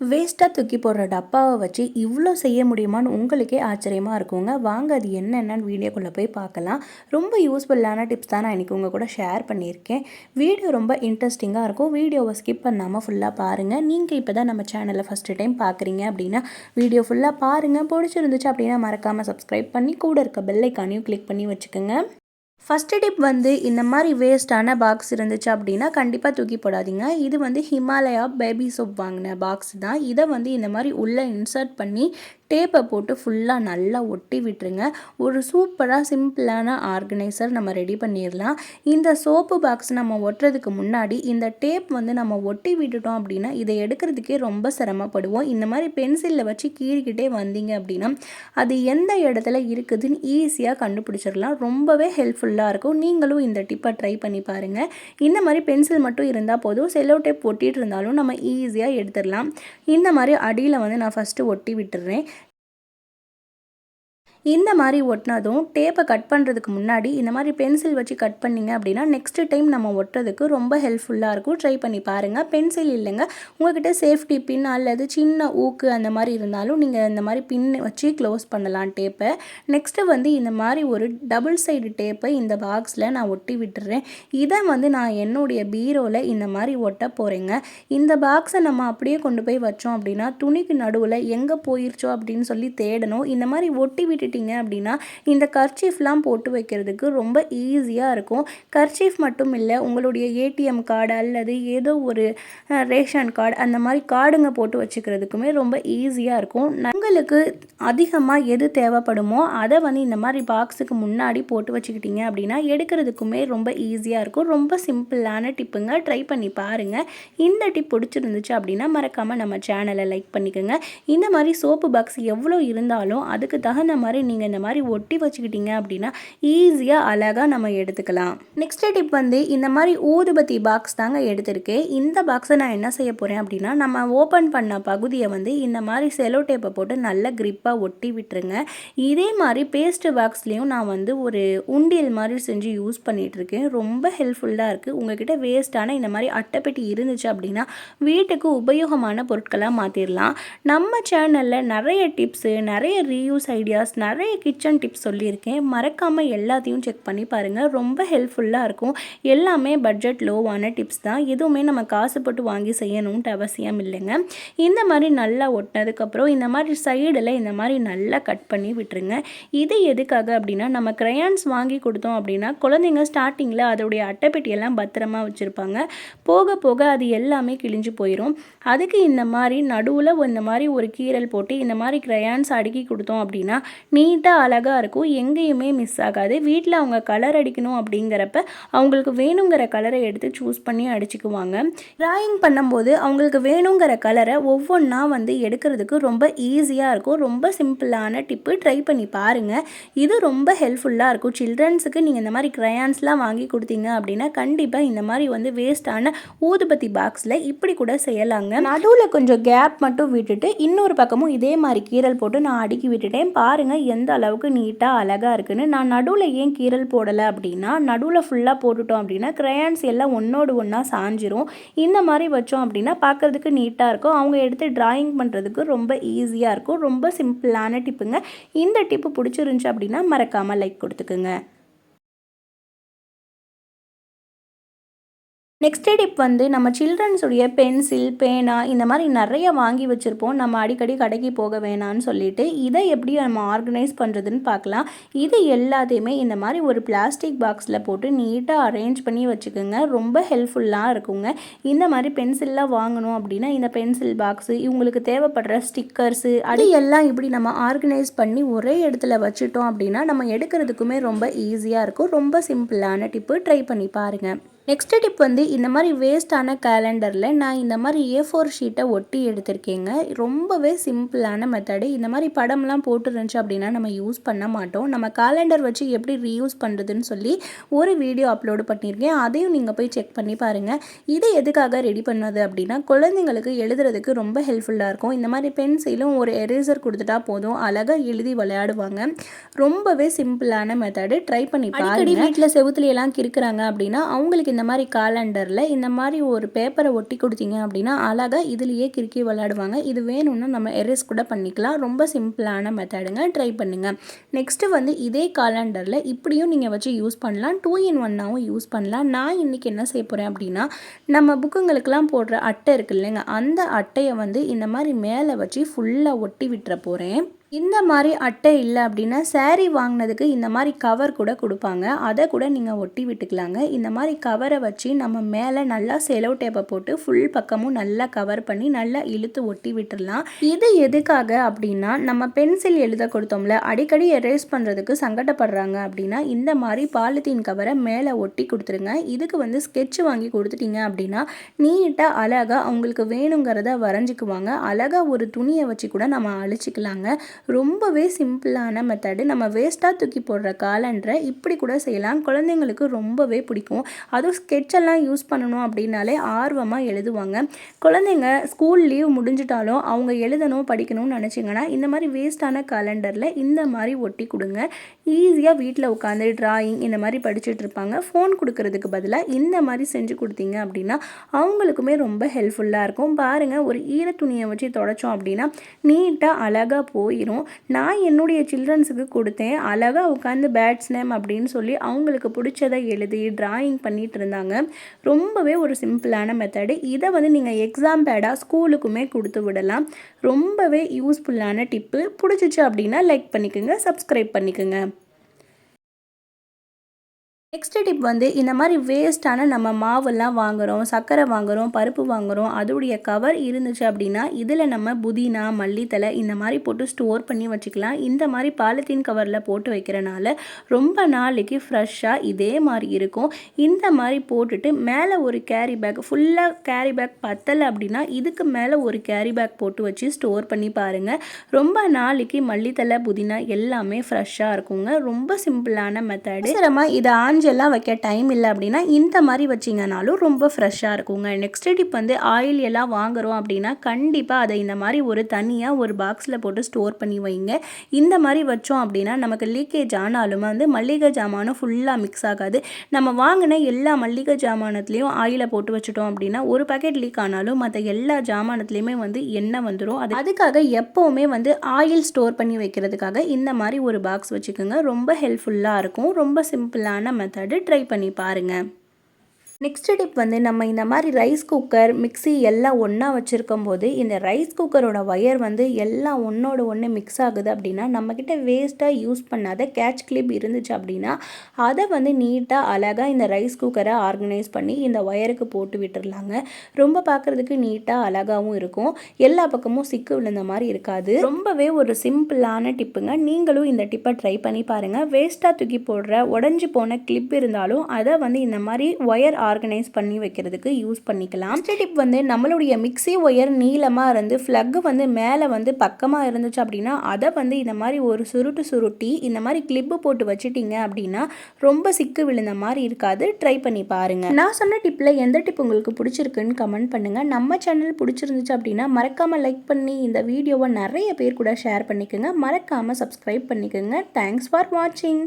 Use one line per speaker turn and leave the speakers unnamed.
வேஸ்ட்டாக தூக்கி போடுற டப்பாவை வச்சு இவ்வளோ செய்ய முடியுமான்னு உங்களுக்கே ஆச்சரியமாக இருக்குங்க. வாங்க அது என்னென்னு வீடியோக்குள்ளே போய் பார்க்கலாம். ரொம்ப யூஸ்ஃபுல்லான டிப்ஸ் தான் நான் இன்றைக்கி உங்கள் கூட ஷேர் பண்ணியிருக்கேன். வீடியோ ரொம்ப இன்ட்ரெஸ்டிங்காக இருக்கும். வீடியோவை ஸ்கிப் பண்ணாமல் ஃபுல்லாக பாருங்கள் நீங்கள் இப்போ தான் நம்ம சேனலை ஃபஸ்ட்டு டைம் பார்க்குறீங்க அப்படின்னா வீடியோ ஃபுல்லாக பாருங்கள் பிடிச்சிருந்துச்சு அப்படின்னா மறக்காமல் சப்ஸ்கிரைப் பண்ணி கூட இருக்க பெல்லைக்கானையும் கிளிக் பண்ணி வச்சுக்கோங்க. ஃபஸ்ட்டு டிப் வந்து இந்த மாதிரி வேஸ்ட்டான பாக்ஸ் இருந்துச்சு அப்படின்னா கண்டிப்பாக தூக்கி போடாதீங்க. இது வந்து ஹிமாலயா பேபி சோப் வாங்கின பாக்ஸ் தான். இதை வந்து இந்த மாதிரி உள்ளே இன்சர்ட் பண்ணி டேப்பை போட்டு ஃபுல்லாக நல்லா ஒட்டி விட்டுருங்க. ஒரு சூப்பராக சிம்பிளான ஆர்கனைசர் நம்ம ரெடி பண்ணிடலாம். இந்த சோப்பு பாக்ஸ் நம்ம ஒட்டுறதுக்கு முன்னாடி இந்த டேப் வந்து நம்ம ஒட்டி விட்டுட்டோம் அப்படின்னா இதை எடுக்கிறதுக்கே ரொம்ப சிரமப்படுவோம். இந்த மாதிரி பென்சிலில் வச்சு கீறிக்கிட்டே வந்தீங்க அப்படின்னா அது எந்த இடத்துல இருக்குதுன்னு ஈஸியாக கண்டுபிடிச்சிடலாம். ரொம்பவே ஹெல்ப்ஃபுல்லாக இருக்கும். நீங்களும் இந்த டிப்பை ட்ரை பண்ணி பாருங்கள் இந்த மாதிரி பென்சில் மட்டும் இருந்தால் போதும். செல்லோ டேப் ஒட்டிகிட்டு இருந்தாலும் நம்ம ஈஸியாக எடுத்துடலாம். இந்த மாதிரி அடியில் வந்து நான் ஃபஸ்ட்டு ஒட்டி விட்டுறேன். இந்த மாதிரி ஒட்டினதும் டேப்பை கட் பண்ணுறதுக்கு முன்னாடி இந்த மாதிரி பென்சில் வச்சு கட் பண்ணிங்க அப்படின்னா நெக்ஸ்ட் டைம் நம்ம ஒட்டுறதுக்கு ரொம்ப ஹெல்ப்ஃபுல்லாக இருக்கும். ட்ரை பண்ணி பாருங்கள் பென்சில் இல்லைங்க. உங்கள்கிட்ட சேஃப்டி பின் அல்லது சின்ன ஊக்கு அந்த மாதிரி இருந்தாலும் நீங்கள் இந்த மாதிரி பின் வச்சு க்ளோஸ் பண்ணலாம் டேப்பை நெக்ஸ்ட்டு வந்து இந்த மாதிரி ஒரு டபுள் சைடு டேப்பை இந்த பாக்ஸில் நான் ஒட்டி விட்டுறேன். இதை வந்து நான் என்னுடைய பீரோவில் இந்த மாதிரி ஒட்ட போகிறேங்க இந்த பாக்ஸை நம்ம அப்படியே கொண்டு போய் வச்சோம் அப்படின்னா துணிக்கு நடுவில் எங்கே போயிருச்சோ அப்படின்னு சொல்லி தேடணும். இந்த மாதிரி ஒட்டி விட்டுட்டு வச்சுக்கிட்டிங்க அப்படின்னா இந்த கர்ச்சீஃப்லாம் போட்டு வைக்கிறதுக்கு ரொம்ப ஈஸியாக இருக்கும். கர்ச்சீஃப் மட்டும் இல்லை உங்களுடைய ஏடிஎம் கார்டு அல்லது ஏதோ ஒரு ரேஷன் கார்டு அந்த மாதிரி கார்டுங்க போட்டு வச்சுக்கிறதுக்குமே ரொம்ப ஈஸியாக இருக்கும். உங்களுக்கு அதிகமாக எது தேவைப்படுமோ அதை வந்து இந்த மாதிரி பாக்ஸுக்கு முன்னாடி போட்டு வச்சுக்கிட்டிங்க அப்படின்னா எடுக்கிறதுக்குமே ரொம்ப ஈஸியாக இருக்கும். ரொம்ப சிம்பிளான டிப்புங்க ட்ரை பண்ணி பாருங்கள் இந்த டிப் பிடிச்சிருந்துச்சு அப்படின்னா மறக்காமல் நம்ம சேனலை லைக் பண்ணிக்கோங்க. இந்த மாதிரி சோப்பு பாக்ஸ் எவ்வளோ இருந்தாலும் அதுக்கு தகுந்த மாதிரி நீங்கள் இந்த மாதிரி ஒட்டி வச்சுக்கிட்டீங்க அப்படின்னா ஈஸியாக அழகாக நம்ம எடுத்துக்கலாம். நெக்ஸ்ட் டிப் வந்து இந்த மாதிரி ஊதுபத்தி பாக்ஸ் தாங்க எடுத்திருக்கேன் இந்த பாக்ஸை நான் என்ன செய்ய போகிறேன் அப்படின்னா நம்ம ஓப்பன் பண்ண பகுதியை வந்து இந்த மாதிரி செலோ டேப்பை போட்டு நல்ல க்ரிப்பாக ஒட்டி விட்டுருங்க. இதே மாதிரி பேஸ்ட் பாக்ஸ்லேயும் நான் வந்து ஒரு உண்டியல் மாதிரி செஞ்சு யூஸ் பண்ணிகிட்ருக்கேன் ரொம்ப ஹெல்ப்ஃபுல்லாக இருக்குது உங்ககிட்ட வேஸ்ட்டான இந்த மாதிரி அட்டைப்பெட்டி இருந்துச்சு அப்படின்னா வீட்டுக்கு உபயோகமான பொருட்களாக மாற்றிடலாம் நம்ம சேனலில் நிறைய டிப்ஸு நிறைய ரீயூஸ் ஐடியாஸ் நிறைய நிறைய கிச்சன் டிப்ஸ் சொல்லியிருக்கேன். மறக்காமல் எல்லாத்தையும் செக் பண்ணி பாருங்கள் ரொம்ப ஹெல்ப்ஃபுல்லாக இருக்கும். எல்லாமே பட்ஜெட் லோவான டிப்ஸ் தான். எதுவுமே நம்ம காசு போட்டு வாங்கி செய்யணும்ன்ட்டு அவசியம் இல்லைங்க. இந்த மாதிரி நல்லா ஒட்டினதுக்கப்புறம் இந்த மாதிரி சைடில் இந்த மாதிரி நல்லா கட் பண்ணி விட்டுருங்க. இது எதுக்காக அப்படின்னா நம்ம க்ரையான்ஸ் வாங்கி கொடுத்தோம் அப்படின்னா குழந்தைங்க ஸ்டார்டிங்கில் அதோடைய அட்டைப்பெட்டியெல்லாம் பத்திரமா வச்சுருப்பாங்க. போக போக அது எல்லாமே கிழிஞ்சு போயிடும் அதுக்கு இந்த மாதிரி நடுவில் இந்த மாதிரி ஒரு கீரல் போட்டு இந்த மாதிரி க்ரையான்ஸ் அடுக்கி கொடுத்தோம் அப்படின்னா நீட்டாக அழகாக இருக்கும். எங்கேயுமே மிஸ் ஆகாது. வீட்டில் அவங்க கலர் அடிக்கணும் அப்படிங்கிறப்ப அவங்களுக்கு வேணுங்கிற கலரை எடுத்து சூஸ் பண்ணி அடிச்சுக்குவாங்க. ட்ராயிங் பண்ணும்போது அவங்களுக்கு வேணுங்கிற கலரை ஒவ்வொன்றா வந்து எடுக்கிறதுக்கு ரொம்ப ஈஸியாக இருக்கும். ரொம்ப சிம்பிளான டிப்பு. ட்ரை பண்ணி பாருங்கள் இது ரொம்ப ஹெல்ப்ஃபுல்லாக இருக்கும். சில்ட்ரன்ஸுக்கு நீங்கள் இந்த மாதிரி க்ரையான்ஸ்லாம் வாங்கி கொடுத்தீங்க அப்படின்னா கண்டிப்பாக இந்த மாதிரி வந்து வேஸ்ட்டான ஊதுபத்தி பாக்ஸில் இப்படி கூட செய்யலாங்க. நடுவில் கொஞ்சம் கேப் மட்டும் விட்டுட்டு இன்னொரு பக்கமும் இதே மாதிரி கீரல் போட்டு நான் அடுக்கி விட்டுட்டேன். பாருங்கள் எந்த அளவுக்கு நீட்டாக அழகாக இருக்குன்னு. நான் நடுவில் ஏன் கீரல் போடலை அப்படின்னா நடுவில் ஃபுல்லாக போட்டுட்டோம் அப்படின்னா க்ரையான்ஸ் எல்லாம் ஒன்றோடு ஒன்றா சாஞ்சிரும். இந்த மாதிரி வச்சோம் அப்படின்னா பார்க்குறதுக்கு நீட்டாக இருக்கும். அவங்க எடுத்து ட்ராயிங் பண்ணுறதுக்கு ரொம்ப ஈஸியாக இருக்கும் ரொம்ப சிம்பிளான டிப்புங்க. இந்த டிப்பு பிடிச்சிருந்துச்சு அப்படின்னா மறக்காமல் லைக் கொடுத்துக்குங்க. நெக்ஸ்ட் டிப் வந்து நம்ம சில்ட்ரன்ஸுடைய பென்சில் பேனா இந்த மாதிரி நிறைய வாங்கி வச்சுருப்போம். நம்ம அடிக்கடி கடைக்கு போக வேணான்னு சொல்லிட்டு இதை எப்படி நம்ம ஆர்கனைஸ் பண்ணுறதுன்னு பார்க்கலாம். இது எல்லாத்தையுமே இந்த மாதிரி ஒரு பிளாஸ்டிக் பாக்ஸில் போட்டு நீட்டாக அரேஞ்ச் பண்ணி வச்சுக்கோங்க. ரொம்ப ஹெல்ப்ஃபுல்லாக இருக்குங்க. இந்த மாதிரி பென்சில்லாம் வாங்கணும் அப்படின்னா இந்த பென்சில் பாக்ஸு இவங்களுக்கு தேவைப்படுற ஸ்டிக்கர்ஸு அது எல்லாம் இப்படி நம்ம ஆர்கனைஸ் பண்ணி ஒரே இடத்துல வச்சுட்டோம் அப்படின்னா நம்ம எடுக்கிறதுக்குமே ரொம்ப ஈஸியாக இருக்கும். ரொம்ப சிம்பிளான டிப்பு ட்ரை பண்ணி பாருங்கள் நெக்ஸ்ட் டிப் வந்து இந்த மாதிரி வேஸ்டான கேலண்டரில் நான் இந்த மாதிரி ஏ ஃபோர் ஷீட்டை ஒட்டி எடுத்திருக்கேங்க. ரொம்பவே சிம்பிளான மெத்தடு இந்த மாதிரி படம்லாம் போட்டுருந்துச்சு அப்படின்னா நம்ம யூஸ் பண்ண மாட்டோம். நம்ம கேலண்டர் வச்சு எப்படி ரீயூஸ் பண்ணுறதுன்னு சொல்லி ஒரு வீடியோ அப்லோடு பண்ணியிருக்கேன். அதையும் நீங்கள் போய் செக் பண்ணி பாருங்கள் இது எதுக்காக ரெடி பண்ணது அப்படின்னா குழந்தைங்களுக்கு எழுதுறதுக்கு ரொம்ப ஹெல்ப்ஃபுல்லாக இருக்கும். இந்த மாதிரி பென்சிலும் ஒரு எரேசர் கொடுத்துட்டா போதும். அழகாக எழுதி விளையாடுவாங்க. ரொம்பவே சிம்பிளான மெத்தடு ட்ரை பண்ணி பாருங்க. வீட்டில் செவுத்துலையெல்லாம் கிறுக்குறாங்க அப்படின்னா அவங்களுக்கு இந்த மாதிரி காலண்டரில் இந்த மாதிரி ஒரு பேப்பரை ஒட்டி கொடுத்தீங்க அப்படின்னா அழகாக இதுலேயே கிறுக்கி விளையாடுவாங்க. இது வேணும்னா நம்ம எரேஸ் கூட பண்ணிக்கலாம். ரொம்ப சிம்பிளான மெத்தடுங்க ட்ரை பண்ணுங்கள் நெக்ஸ்ட்டு வந்து இதே காலண்டரில் இப்படியும் நீங்கள் வச்சு யூஸ் பண்ணலாம். டூ இன் ஒன்னாகவும் யூஸ் பண்ணலாம். நான் இன்றைக்கி என்ன செய்ய போகிறேன் அப்படின்னா நம்ம புக்குங்களுக்கெல்லாம் போடுற அட்டை இருக்கு இல்லைங்க அந்த அட்டையை வந்து இந்த மாதிரி மேலே வச்சு ஃபுல்லாக ஒட்டி விட்டுற போகிறேன் இந்த மாதிரி அட்டை இல்லை அப்படின்னா சேரீ வாங்கினதுக்கு இந்த மாதிரி கவர் கூட கொடுப்பாங்க. அதை கூட நீங்கள் ஒட்டி விட்டுக்கலாங்க. இந்த மாதிரி கவரை வச்சு நம்ம மேலே நல்லா செலவு டேப்பை போட்டு ஃபுல் பக்கமும் நல்லா கவர் பண்ணி நல்லா இழுத்து ஒட்டி விட்டுடலாம் இது எதுக்காக அப்படின்னா நம்ம பென்சில் எழுத கொடுத்தோம்ல அடிக்கடி எரேஸ் பண்ணுறதுக்கு சங்கடப்படுறாங்க அப்படின்னா இந்த மாதிரி பாலித்தீன் கவரை மேலே ஒட்டி கொடுத்துருங்க. இதுக்கு வந்து ஸ்கெட்ச் வாங்கி கொடுத்துட்டீங்க அப்படின்னா நீட்டாக அழகாக அவங்களுக்கு வேணுங்கிறத வரைஞ்சிக்குவாங்க. அழகாக ஒரு துணியை வச்சு கூட நம்ம அழிச்சிக்கலாங்க. ரொம்பவே சிம்பிளான மெத்தடு நம்ம வேஸ்ட்டாக தூக்கி போடுற காலண்டரை இப்படி கூட செய்யலாம். குழந்தைங்களுக்கு ரொம்பவே பிடிக்கும். அதுவும் ஸ்கெட்செல்லாம் யூஸ் பண்ணணும் அப்படின்னாலே ஆர்வமாக எழுதுவாங்க. குழந்தைங்க ஸ்கூல் லீவ் முடிஞ்சிட்டாலும் அவங்க எழுதணும் படிக்கணும்னு நினச்சிங்கன்னா இந்த மாதிரி வேஸ்ட்டான காலண்டரில் இந்த மாதிரி ஒட்டி கொடுங்க. ஈஸியாக வீட்டில் உட்காந்து ட்ராயிங் இந்த மாதிரி படிச்சுட்டு இருப்பாங்க. ஃபோன் கொடுக்கறதுக்கு பதிலாக இந்த மாதிரி செஞ்சு கொடுத்தீங்க அப்படின்னா அவங்களுக்குமே ரொம்ப ஹெல்ப்ஃபுல்லாக இருக்கும். பாருங்கள் ஒரு ஈர துணியை வச்சு தொடச்சோம் அப்படின்னா நீட்டாக அழகாக போயிடும் போயிடும் நான் என்னுடைய சில்ட்ரன்ஸுக்கு கொடுத்தேன். அழகாக உட்காந்து பேட்ஸ் நேம் அப்படின்னு சொல்லி அவங்களுக்கு பிடிச்சதை எழுதி ட்ராயிங் பண்ணிகிட்டு இருந்தாங்க. ரொம்பவே ஒரு சிம்பிளான மெத்தடு இதை வந்து நீங்கள் எக்ஸாம் பேடாக ஸ்கூலுக்குமே கொடுத்து விடலாம். ரொம்பவே யூஸ்ஃபுல்லான டிப்பு பிடிச்சிச்சு அப்படின்னா லைக் பண்ணிக்கோங்க சப்ஸ்கிரைப் பண்ணிக்கோங்க. நெக்ஸ்ட் டிப் வந்து இந்த மாதிரி வேஸ்ட்டான நம்ம மாவெல்லாம் வாங்குகிறோம் சர்க்கரை வாங்குகிறோம் பருப்பு வாங்குகிறோம் அதோடைய கவர் இருந்துச்சு அப்படின்னா இதில் நம்ம புதினா மல்லித்தலை இந்த மாதிரி போட்டு ஸ்டோர் பண்ணி வச்சுக்கலாம். இந்த மாதிரி பாலித்தீன் கவரில் போட்டு வைக்கிறனால ரொம்ப நாளைக்கு ஃப்ரெஷ்ஷாக இதே மாதிரி இருக்கும். இந்த மாதிரி போட்டுட்டு மேலே ஒரு கேரி பேக் ஃபுல்லாக கேரி பேக் பத்தலை அப்படின்னா இதுக்கு மேலே ஒரு கேரி பேக் போட்டு வச்சு ஸ்டோர் பண்ணி பாருங்கள் ரொம்ப நாளைக்கு மல்லித்தலை புதினா எல்லாமே ஃப்ரெஷ்ஷாக இருக்குங்க. ரொம்ப சிம்பிளான மெத்தடு சிரமமாக இதை ஆன் எல்லாம் வைக்க டைம் இல்லை அப்படின்னா இந்த மாதிரி வச்சிங்கனாலும் ரொம்ப ஃப்ரெஷ்ஷாக இருக்குங்க. நெக்ஸ்ட் டிப் வந்து ஆயில் எல்லாம் வாங்குகிறோம் அப்படின்னா கண்டிப்பாக அதை இந்த மாதிரி ஒரு தனியாக ஒரு பாக்ஸில் போட்டு ஸ்டோர் பண்ணி வைங்க. இந்த மாதிரி வச்சோம் அப்படின்னா நமக்கு லீக்கேஜ் ஆனாலும் வந்து மல்லிகை ஜாமானும் ஃபுல்லாக மிக்ஸ் ஆகாது. நம்ம வாங்கின எல்லா மல்லிகை ஜாமானத்துலேயும் ஆயிலை போட்டு வச்சுட்டோம் அப்படின்னா ஒரு பேக்கெட் லீக் ஆனாலும் மற்ற எல்லா ஜாமானத்துலேயுமே வந்து எண்ணெய் வந்துடும் அது அதுக்காக எப்போவுமே வந்து ஆயில் ஸ்டோர் பண்ணி வைக்கிறதுக்காக இந்த மாதிரி ஒரு பாக்ஸ் வச்சுக்கோங்க. ரொம்ப ஹெல்ப்ஃபுல்லாக இருக்கும். ரொம்ப சிம்பிளான மெத்தடு ட்ரை பண்ணி பாருங்கள் நெக்ஸ்ட் டிப் வந்து நம்ம இந்த மாதிரி ரைஸ் குக்கர் மிக்சி எல்லாம் ஒன்றா வச்சுருக்கும் போது இந்த ரைஸ் குக்கரோட ஒயர் வந்து எல்லாம் ஒன்றோட ஒன்று மிக்ஸ் ஆகுது அப்படின்னா நம்மக்கிட்ட வேஸ்ட்டாக யூஸ் பண்ணாத கேட்ச் கிளிப் இருந்துச்சு அப்படின்னா அதை வந்து நீட்டாக அழகாக இந்த ரைஸ் குக்கரை ஆர்கனைஸ் பண்ணி இந்த ஒயருக்கு போட்டு விட்டுர்லாங்க ரொம்ப பார்க்குறதுக்கு நீட்டாக அழகாகவும் இருக்கும். எல்லா பக்கமும் சிக்கு விழுந்த மாதிரி இருக்காது. ரொம்பவே ஒரு சிம்பிளான டிப்புங்க நீங்களும் இந்த டிப்பை ட்ரை பண்ணி பாருங்கள் வேஸ்ட்டாக தூக்கி போடுற உடஞ்சி போன கிளிப் இருந்தாலும் அதை வந்து இந்த மாதிரி ஒயர் ஆர்கனைஸ் பண்ணி வைக்கிறதுக்கு யூஸ் பண்ணிக்கலாம். டிப் வந்து நம்மளுடைய மிக்சி ஒயர் நீளமாக இருந்து ஃப்ளக்கு வந்து மேலே வந்து பக்கமாக இருந்துச்சு அப்படின்னா அதை வந்து இந்த மாதிரி ஒரு சுருட்டு சுருட்டி இந்த மாதிரி கிளிப்பு போட்டு வச்சுட்டீங்க அப்படின்னா ரொம்ப சிக்கு விழுந்த மாதிரி இருக்காது. ட்ரை பண்ணி பாருங்கள் நான் சொன்ன டிப்பில் எந்த டிப் உங்களுக்கு பிடிச்சிருக்குன்னு கமெண்ட் பண்ணுங்கள் நம்ம சேனல் பிடிச்சிருந்துச்சு அப்படின்னா மறக்காமல் லைக் பண்ணி இந்த வீடியோவை நிறைய பேர் கூட ஷேர் பண்ணிக்கோங்க. மறக்காமல் சப்ஸ்கிரைப் பண்ணிக்கோங்க. தேங்க்ஸ் ஃபார் வாட்சிங்